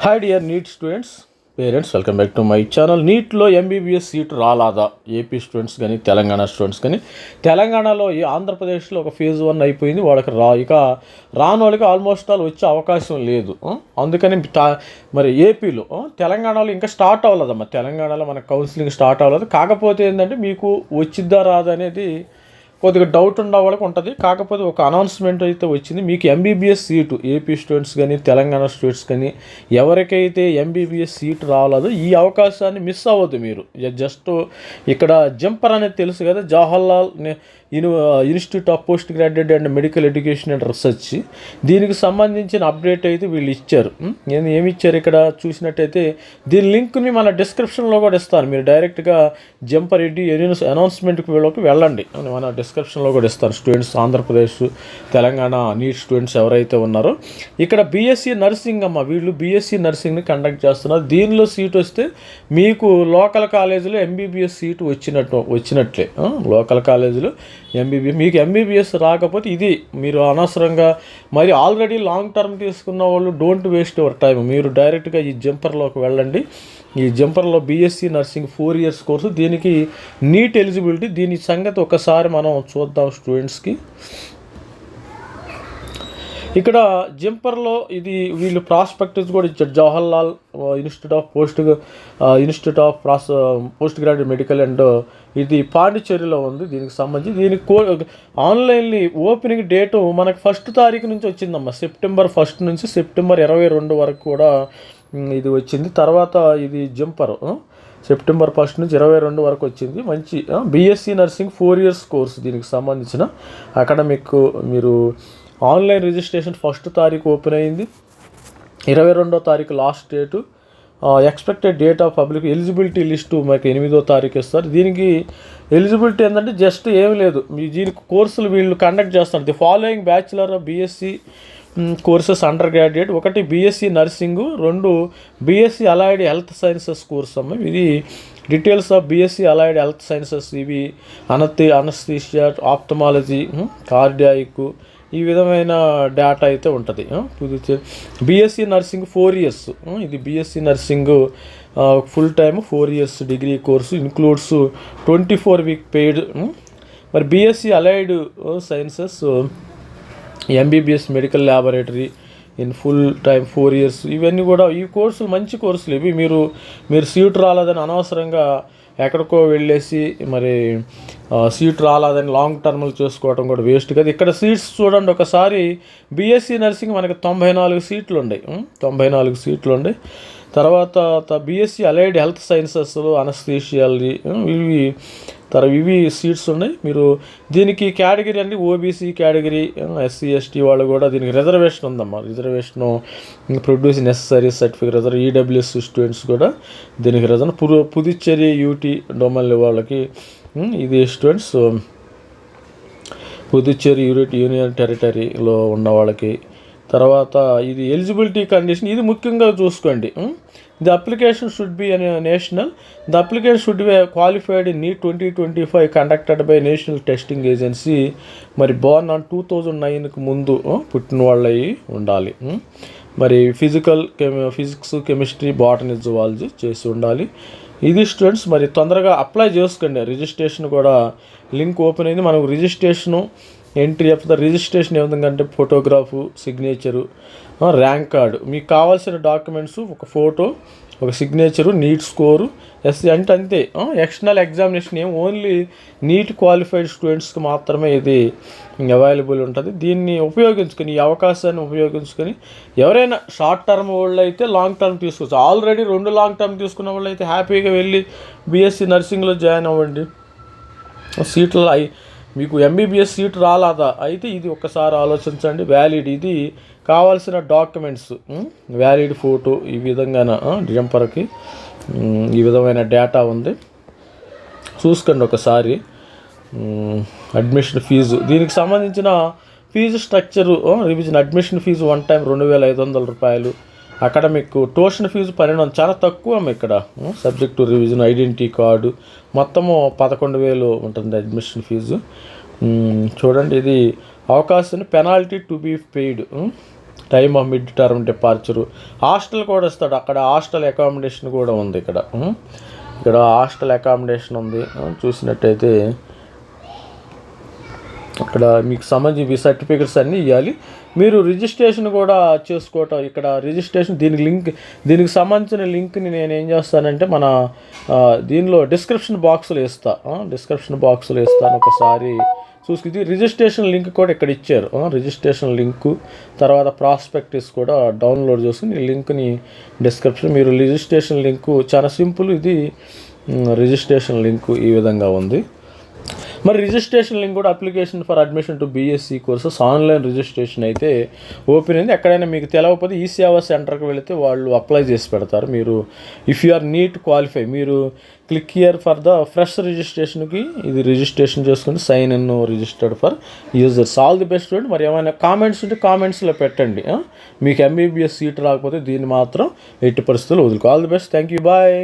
Hi dear NEET students parents welcome back to my channel నీట్లో MBBS seat రాలాదా. AP students కానీ Telangana students కానీ తెలంగాణలో ఈ ఆంధ్రప్రదేశ్లో ఒక ఫేజ్ వన్ అయిపోయింది. వాళ్ళకి రా ఇక రాని వాళ్ళకి ఆల్మోస్ట్ ఆల్ వచ్చే అవకాశం లేదు. అందుకని మరి ఏపీలో తెలంగాణలో ఇంకా స్టార్ట్ అవ్వలేదమ్మా. తెలంగాణలో మన కౌన్సిలింగ్ స్టార్ట్ అవ్వలేదు. కాకపోతే ఏంటంటే మీకు వచ్చిద్దా రాదా అనేది కొద్దిగా డౌట్ ఉన్న వాళ్ళకి ఉంటుంది. కాకపోతే ఒక అనౌన్స్మెంట్ అయితే వచ్చింది. మీకు ఎంబీబీఎస్ సీటు ఏపీ స్టూడెంట్స్ కానీ తెలంగాణ స్టూడెంట్స్ కానీ ఎవరికైతే ఎంబీబీఎస్ సీట్ రావాలో ఈ అవకాశాన్ని మిస్ అవ్వద్దు మీరు. జస్ట్ ఇక్కడ జంపర్ అనేది తెలుసు కదా జవహర్లాల్ యూని institute of post graduate and medical education and research. దీనికి సంబంధించిన అప్డేట్ అయితే వీళ్ళు ఇచ్చారు. నేను ఏమి ఇచ్చారు ఇక్కడ? చూసినట్టయితే దీని లింక్ని మన డిస్క్రిప్షన్లో కూడా ఇస్తాను. మీరు డైరెక్ట్గా జంపర్ రెడ్డి అనౌన్స్మెంట్కి వీళ్ళకి వెళ్ళండి. మన డిస్క్రిప్షన్లో కూడా ఇస్తాను. Students Andhra Pradesh Telangana NEET students ఎవరైతే ఉన్నారో. ఇక్కడ బీఎస్సీ నర్సింగ్ అమ్మ వీళ్ళు బీఎస్సీ నర్సింగ్ని కండక్ట్ చేస్తున్నారు. దీనిలో సీట్ వస్తే మీకు లోకల్ కాలేజీలో ఎంబీబీఎస్ సీటు వచ్చినట్టు వచ్చినట్లే. లోకల్ కాలేజీలో ఎంబీబీఎస్ మీకు ఎంబీబీఎస్ రాకపోతే ఇది మీరు అనవసరంగా మరి ఆల్రెడీ లాంగ్ టర్మ్ తీసుకున్న వాళ్ళు డోంట్ వేస్ట్ యువర్ టైం మీరు డైరెక్ట్గా ఈ జంపర్లోకి వెళ్ళండి. ఈ జంపర్లో BSc nursing four years course దీనికి నీట్ ఎలిజిబిలిటీ దీని సంగతి ఒకసారి మనం చూద్దాం స్టూడెంట్స్కి ఇక్కడ జంపర్లో ఇది వీళ్ళు ప్రాస్పెక్టస్ కూడా ఇచ్చారు. Jawaharlal institute of post institute of pros post graduate medical and ఇది పాండిచ్చేరిలో ఉంది దీనికి సంబంధించి. దీనికి కో ఆన్లైన్లీ ఓపెనింగ్ డేటు మనకు ఫస్ట్ తారీఖు నుంచి వచ్చిందమ్మా. సెప్టెంబర్ ఫస్ట్ నుంచి సెప్టెంబర్ ఇరవై రెండు వరకు కూడా ఇది వచ్చింది. తర్వాత ఇది జంపర్ సెప్టెంబర్ ఫస్ట్ నుంచి ఇరవై రెండు వరకు వచ్చింది. మంచి BSc nursing four years course దీనికి సంబంధించిన. అకాడమిక్ మీరు ఆన్లైన్ రిజిస్ట్రేషన్ ఫస్ట్ తారీఖు ఓపెన్ అయింది. ఇరవై రెండో తారీఖు last date expected date of public eligibility list మాకు ఎనిమిదో తారీఖు ఇస్తారు. దీనికి ఎలిజిబిలిటీ ఏంటంటే జస్ట్ ఏమి లేదు. మీ దీనికి కోర్సులు వీళ్ళు కండక్ట్ చేస్తారు the following bachelor of BSc courses under graduate ఒకటి బీఎస్సీ నర్సింగ్ రెండు BSc allied health sciences course అమ్మ. ఇది details of BSc allied health sciences ఇవి అనతి అనస్థీషియా ఆప్టమాలజీ కార్డియాయిక్ ఈ విధమైన డేటా అయితే ఉంటుంది. బీఎస్సీ నర్సింగ్ ఫోర్ ఇయర్స్ ఇది BSc nursing full time four years degree course includes twenty four week paid మరి BSc allied sciences MBBS medical laboratory in full time four years ఇవన్నీ కూడా ఈ కోర్సులు మంచి కోర్సులు. ఇవి మీరు మీరు సీట్ రాలేదని అనవసరంగా ఎక్కడికో వెళ్ళేసి మరి సీట్ రాలేదని లాంగ్ టర్మ్లు చేసుకోవడం కూడా వేస్ట్ కదా. ఇక్కడ సీట్స్ చూడండి ఒకసారి. బీఎస్సీ నర్సింగ్ మనకి తొంభై నాలుగు సీట్లు ఉన్నాయి తొంభై నాలుగు సీట్లు ఉన్నాయి తర్వాత BSc allied health sciences anaesthesiology ఇవి తర్వాత ఇవి సీట్స్ ఉన్నాయి. మీరు దీనికి కేటగిరీ అండి ఓబీసీ కేటగిరీ ఎస్సీ ఎస్టీ వాళ్ళు కూడా దీనికి రిజర్వేషన్ ఉందమ్మా. Reservation produce necessary certificate reserve EWS students కూడా దీనికి రిజర్వ్ పు పుదుచ్చేరి యూటీ డొమల్లి వాళ్ళకి Hmm, ఇది students um, Puducherry unit union టెరిటరీలో ఉన్న వాళ్ళకి. తర్వాత ఇది ఎలిజిబిలిటీ కండిషన్ ఇది ముఖ్యంగా చూసుకోండి. ది అప్లికేషన్ షుడ్ బి అనే national the application should be qualified in NEET twenty twenty five conducted by national testing agency మరి బోర్న్ ఆన్ టూ థౌజండ్ నైన్కి ముందు hmm, పుట్టిన వాళ్ళయి ఉండాలి. Hmm, మరి ఫిజికల్ కెమి ఫిజిక్స్ కెమిస్ట్రీ బాటనీ జువాలజీ చేసి ఉండాలి. ఇది స్టూడెంట్స్ మరి తొందరగా అప్లై చేసుకోండి. రిజిస్ట్రేషన్ కూడా లింక్ ఓపెన్ అయింది. మనకు registration entry of the registration ఏ విధంగా ఫోటోగ్రాఫు సిగ్నేచరు ర్యాంక్ కార్డు మీకు కావాల్సిన డాక్యుమెంట్స్ ఒక ఫోటో ఒక సిగ్నేచరు నీట్ స్కోరు ఎస్సీ అంటే అంతే. ఎక్స్టర్నల్ ఎగ్జామినేషన్ ఏం ఓన్లీ నీట్ క్వాలిఫైడ్ స్టూడెంట్స్కి మాత్రమే ఇది అవైలబుల్ ఉంటుంది. దీన్ని ఉపయోగించుకొని ఈ అవకాశాన్ని ఉపయోగించుకొని ఎవరైనా షార్ట్ టర్మ్ వాళ్ళు అయితే లాంగ్ టర్మ్ తీసుకోవచ్చు. ఆల్రెడీ రెండు లాంగ్ టర్మ్ తీసుకున్న వాళ్ళు అయితే హ్యాపీగా వెళ్ళి బీఎస్సీ నర్సింగ్లో జాయిన్ అవ్వండి. సీట్లు అయి మీకు ఎంబీబీఎస్ సీట్ రాలాదా? అయితే ఇది ఒక్కసారి ఆలోచించండి. వ్యాలిడ్ ఇది కావాల్సిన డాక్యుమెంట్స్ వ్యాలిడ్ ఫోటో ఈ విధంగా జంపర్కి ఈ విధమైన డేటా ఉంది. చూసుకోండి ఒకసారి. అడ్మిషన్ ఫీజు దీనికి సంబంధించిన fee structure revision admission fee one time రెండు వేల ఐదు వందల రూపాయలు. అక్కడ మీకు ట్యూషన్ ఫీజు పన్నెండు చాలా తక్కువ ఇక్కడ సబ్జెక్టు రివిజన్ ఐడెంటిటీ కార్డు మొత్తము పదకొండు వేలు ఉంటుంది అడ్మిషన్ ఫీజు చూడండి ఇది అవకాశం penalty to be paid time of mid term departure hostel కూడా ఇస్తాడు అక్కడ హాస్టల్ అకామిడేషన్ కూడా ఉంది ఇక్కడ ఇక్కడ హాస్టల్ అకామిడేషన్ ఉంది చూసినట్టయితే అక్కడ మీకు సంబంధించి మీ సర్టిఫికెట్స్ అన్నీ ఇవ్వాలి మీరు రిజిస్ట్రేషన్ కూడా చేసుకోవటం ఇక్కడ రిజిస్ట్రేషన్ దీనికి లింక్ దీనికి సంబంధించిన లింక్ని నేను ఏం చేస్తానంటే మన దీనిలో డిస్క్రిప్షన్ బాక్స్లో ఇస్తా డిస్క్రిప్షన్ బాక్స్లో ఇస్తాను ఒకసారి. చూసి ఇది రిజిస్ట్రేషన్ లింక్ కూడా ఇక్కడ ఇచ్చారు. Registration link. తర్వాత ప్రాస్పెక్టిస్ కూడా డౌన్లోడ్ చేసుకుని ఈ లింక్ని డిస్క్రిప్షన్ మీరు రిజిస్ట్రేషన్ లింకు చాలా సింపుల్ ఇది. రిజిస్ట్రేషన్ లింకు ఈ విధంగా ఉంది. మరి రిజిస్ట్రేషన్ లింక్ కూడా application for admission to BSc courses online registration అయితే ఓపెన్ అయింది. ఎక్కడైనా మీకు తెలవకపోతే ఈ సేవా సెంటర్కి వెళితే వాళ్ళు అప్లై చేసి పెడతారు. మీరు if you are NEET qualify మీరు click here for the fresh రిజిస్ట్రేషన్కి ఇది రిజిస్ట్రేషన్ చేసుకుని sign in registered for users all the best మరి ఏమైనా కామెంట్స్ ఉంటే కామెంట్స్లో పెట్టండి. మీకు ఎంబీబీఎస్ సీట్ రాకపోతే దీన్ని మాత్రం ఎట్టి పరిస్థితులు వదులుకో. All the best thank you bye